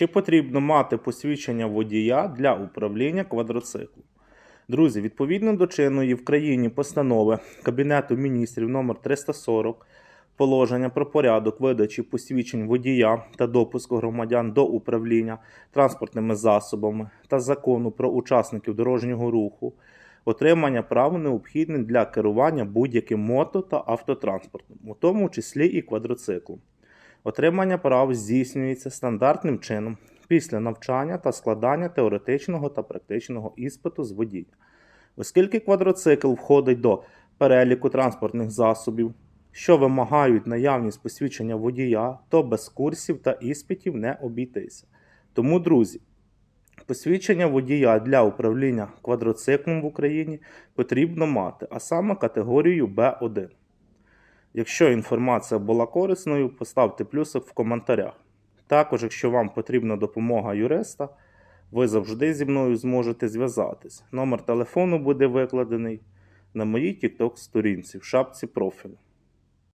Чи потрібно мати посвідчення водія для управління квадроциклом? Друзі, відповідно до чинної в країні постанови Кабінету міністрів номер 340 положення про порядок видачі посвідчень водія та допуску громадян до управління транспортними засобами та закону про учасників дорожнього руху, отримання прав необхідне для керування будь-яким мото та автотранспортом, у тому числі і квадроциклом. Отримання прав здійснюється стандартним чином після навчання та складання теоретичного та практичного іспиту з водія. Оскільки квадроцикл входить до переліку транспортних засобів, що вимагають наявність посвідчення водія, то без курсів та іспитів не обійтися. Тому, друзі, посвідчення водія для управління квадроциклом в Україні потрібно мати, а саме категорію Б1. Якщо інформація була корисною, поставте плюсик в коментарях. Також, якщо вам потрібна допомога юриста, ви завжди зі мною зможете зв'язатись. Номер телефону буде викладений на моїй TikTok сторінці в шапці профілю.